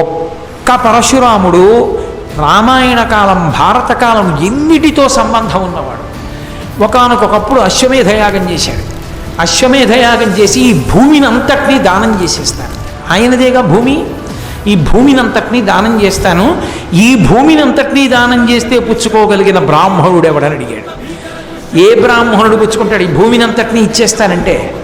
ఒక్క పరశురాముడు రామాయణ కాలం భారతకాలం ఎన్నిటితో సంబంధం ఉన్నవాడు? ఒకనకొకప్పుడు అశ్వమేధయాగం చేశాడు. అశ్వమేధయాగం చేసి ఈ భూమిని అంతటినీ దానం చేసేస్తాను ఆయనదేగా భూమి? ఈ భూమిని అంతటినీ దానం చేస్తాను. ఈ భూమిని అంతటినీ దానం చేస్తే పుచ్చుకోగలిగిన బ్రాహ్మణుడు ఎవడని అడిగాడు. ఏ బ్రాహ్మణుడు పుచ్చుకుంటాడు? ఈ భూమిని అంతటినీ ఇచ్చేస్తానంటే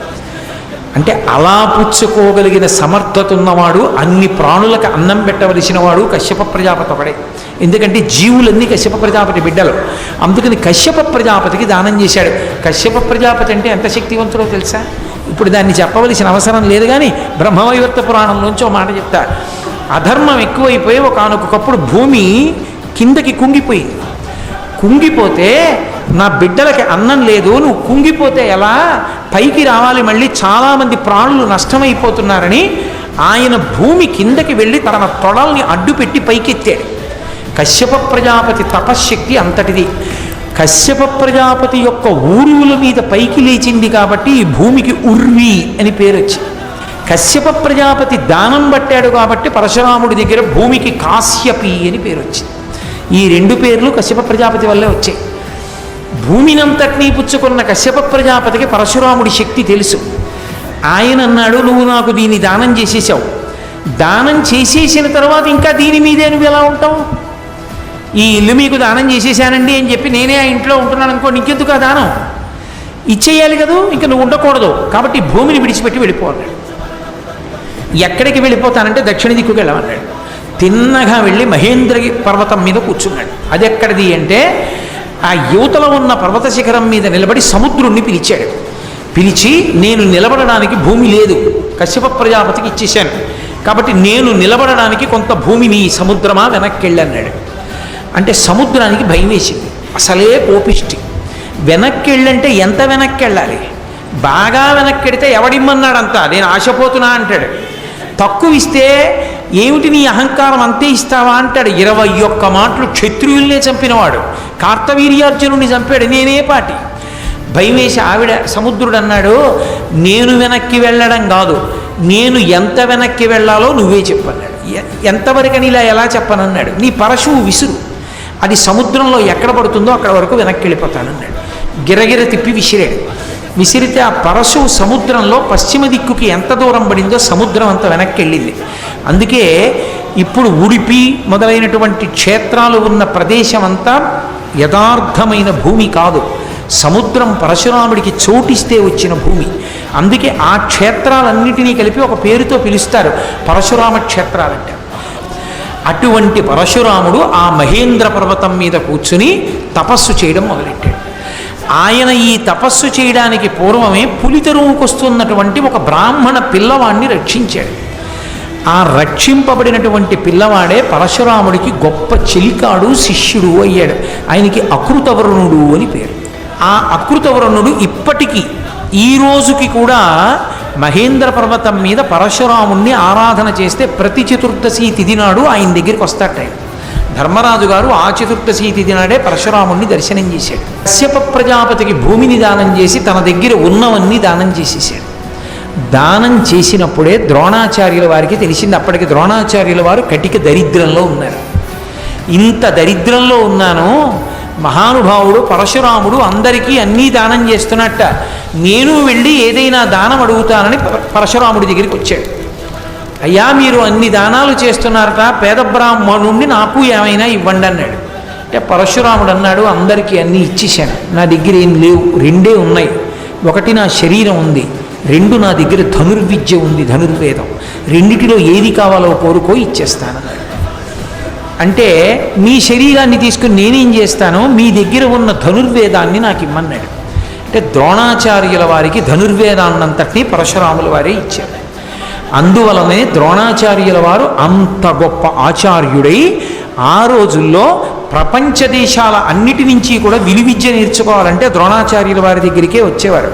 అంటే అలా పుచ్చుకోగలిగిన సమర్థత ఉన్నవాడు అన్ని ప్రాణులకు అన్నం పెట్టవలసిన వాడు కశ్యప ప్రజాపతి ఒకడే ఎందుకంటే జీవులన్నీ కశ్యప ప్రజాపతి బిడ్డలు. అందుకని కశ్యప ప్రజాపతికి దానం చేశాడు. కశ్యప ప్రజాపతి అంటే ఎంత శక్తివంతుడో తెలుసా? ఇప్పుడు దాన్ని చెప్పవలసిన అవసరం లేదు కానీ బ్రహ్మవైవర్త పురాణంలోంచి ఒక మాట చెప్తా. అధర్మం ఎక్కువైపోయి ఒకనొకప్పుడు భూమి కిందకి కుంగిపోయింది. కుంగిపోతే నా బిడ్డలకి అన్నం లేదు నువ్వు కుంగిపోతే ఎలా? పైకి రావాలి మళ్ళీ చాలామంది ప్రాణులు నష్టమైపోతున్నారని ఆయన భూమి కిందకి వెళ్ళి తన తొడల్ని అడ్డుపెట్టి పైకెత్తాడు. కశ్యప ప్రజాపతి తపశ్శక్తి అంతటిది. కశ్యప ప్రజాపతి యొక్క ఊరువుల మీద పైకి లేచింది కాబట్టి ఈ భూమికి ఉర్వి అని పేరు వచ్చింది. కశ్యప ప్రజాపతి దానం పట్టాడు కాబట్టి పరశురాముడి దగ్గర భూమికి కాశ్యపి అని పేరు వచ్చింది. ఈ రెండు పేర్లు కశ్యప ప్రజాపతి వల్లే వచ్చాయి. భూమినంతటినీ పుచ్చుకున్న కశ్యప ప్రజాపతికి పరశురాముడి శక్తి తెలుసు. ఆయన అన్నాడు నువ్వు నాకు దీన్ని దానం చేసేసావు దానం చేసేసిన తర్వాత ఇంకా దీని మీదే నువ్వు ఎలా ఉంటావు? ఈ ఇల్లు మీకు దానం చేసేసానండి అని చెప్పి నేనే ఆ ఇంట్లో ఉంటున్నాను అనుకో నీకెందుకు ఆ దానం? ఇచ్చేయాలి కదా? ఇంకా నువ్వు ఉండకూడదు. కాబట్టి భూమిని విడిచిపెట్టి వెళ్ళిపోన్నాడు ఎక్కడికి వెళ్ళిపోతానంటే దక్షిణ దిక్కుకు వెళ్ళమన్నాడు. తిన్నగా వెళ్ళి మహేంద్రగి పర్వతం మీద కూర్చున్నాడు. అది ఎక్కడిది? అంటే ఆ యువతలో ఉన్న పర్వత శిఖరం మీద నిలబడి సముద్రుణ్ణి పిలిచాడు. పిలిచి నేను నిలబడడానికి భూమి లేదు. కశ్యప ప్రజాపతికి ఇచ్చేశాను. కాబట్టి నేను నిలబడడానికి కొంత భూమిని సముద్రమా వెనక్కి వెళ్ళన్నాడు అంటే సముద్రానికి భయం వేసింది. అసలే కోపిష్టి. వెనక్కి వెళ్ళంటే ఎంత వెనక్కి వెళ్ళాలి బాగా వెనక్కి వెడితే ఎవడిమ్మన్నాడంతా? నేను ఆశపోతున్నా అంటాడు. తక్కువ ఇస్తే ఏమిటి నీ అహంకారం అంతే ఇస్తావా అంటాడు. ఇరవై ఒక్క మాటలు క్షత్రియుల్నే చంపినవాడు. కార్తవీర్యార్జునుడిని చంపాడు. నేనే పాటి. భయం వేసి ఆవిడ సముద్రుడు అన్నాడు నేను వెనక్కి వెళ్ళడం కాదు. నేను ఎంత వెనక్కి వెళ్ళాలో నువ్వే చెప్పన్నాడు. ఎంతవరకని ఇలా ఎలా చెప్పనన్నాడు? నీ పరశువు విసురు. అది సముద్రంలో ఎక్కడ పడుతుందో అక్కడ వరకు వెనక్కి వెళ్ళిపోతానన్నాడు గిరగిర తిప్పి విసిరాడు. విసిరితే ఆ పరశువు సముద్రంలో పశ్చిమ దిక్కుకి ఎంత దూరం పడిందో సముద్రం అంత వెనక్కి వెళ్ళింది. అందుకే ఇప్పుడు ఉడిపి మొదలైనటువంటి క్షేత్రాలు ఉన్న ప్రదేశం అంతా యథార్థమైన భూమి కాదు. సముద్రం పరశురాముడికి చోటిస్తే వచ్చిన భూమి. అందుకే ఆ క్షేత్రాలన్నిటినీ కలిపి ఒక పేరుతో పిలుస్తారు. పరశురామ క్షేత్రాలంటారు అటువంటి పరశురాముడు ఆ మహేంద్ర పర్వతం మీద కూర్చుని తపస్సు చేయడం మొదలెట్టాడు. ఆయన ఈ తపస్సు చేయడానికి పూర్వమే పులితెరువుకొస్తున్నటువంటి ఒక బ్రాహ్మణ పిల్లవాణ్ణి రక్షించాడు. ఆ రక్షింపబడినటువంటి పిల్లవాడే పరశురాముడికి గొప్ప చిలికాడు శిష్యుడు అయ్యాడు. ఆయనకి అకృతవరుణుడు అని పేరు. ఆ అకృతవరుణుడు ఇప్పటికీ ఈ రోజుకి కూడా మహేంద్ర పర్వతం మీద పరశురాముణ్ణి ఆరాధన చేస్తే ప్రతి చతుర్దశి తిథి నాడు ఆయన దగ్గరికి వస్తాట ఆయన. ధర్మరాజు గారు ఆ చతుర్దశి తిథి నాడే పరశురాముణ్ణి దర్శనం చేశాడు. కశ్యప ప్రజాపతికి భూమిని దానం చేసి తన దగ్గర ఉన్నవన్నీ దానం చేసేసాడు దానం చేసినప్పుడే ద్రోణాచార్యుల వారికి తెలిసింది. అప్పటికి ద్రోణాచార్యుల వారు కటిక దరిద్రంలో ఉన్నారు. ఇంత దరిద్రంలో ఉన్నాను మహానుభావుడు పరశురాముడు అందరికీ అన్నీ దానం చేస్తున్నట్ట. నేను వెళ్ళి ఏదైనా దానం అడుగుతానని పరశురాముడి దగ్గరికి వచ్చాడు. అయ్యా మీరు అన్ని దానాలు చేస్తున్నారట పేద బ్రాహ్మణుణ్ణి నాకు ఏమైనా ఇవ్వండి అన్నాడు. అంటే పరశురాముడు అన్నాడు అందరికీ అన్నీ ఇచ్చేశాను. నా దగ్గర ఏం లేవు రెండే ఉన్నాయి. ఒకటి నా శరీరం ఉంది. రెండు నా దగ్గర ధనుర్విద్య ఉంది ధనుర్వేదం. రెండిటిలో ఏది కావాలో కోరుకో ఇచ్చేస్తాను. అంటే మీ శరీరాన్ని తీసుకుని నేనేం చేస్తానో మీ దగ్గర ఉన్న ధనుర్వేదాన్ని నాకు ఇమ్మన్నాడు. అంటే ద్రోణాచార్యుల వారికి ధనుర్వేదాన్నంతటినీ పరశురాముల వారే ఇచ్చారు. అందువలనే ద్రోణాచార్యుల వారు అంత గొప్ప ఆచార్యుడై ఆ రోజుల్లో ప్రపంచ దేశాల అన్నిటి నుంచి కూడా విలువిద్య నేర్చుకోవాలంటే ద్రోణాచార్యుల వారి దగ్గరికే వచ్చేవారు.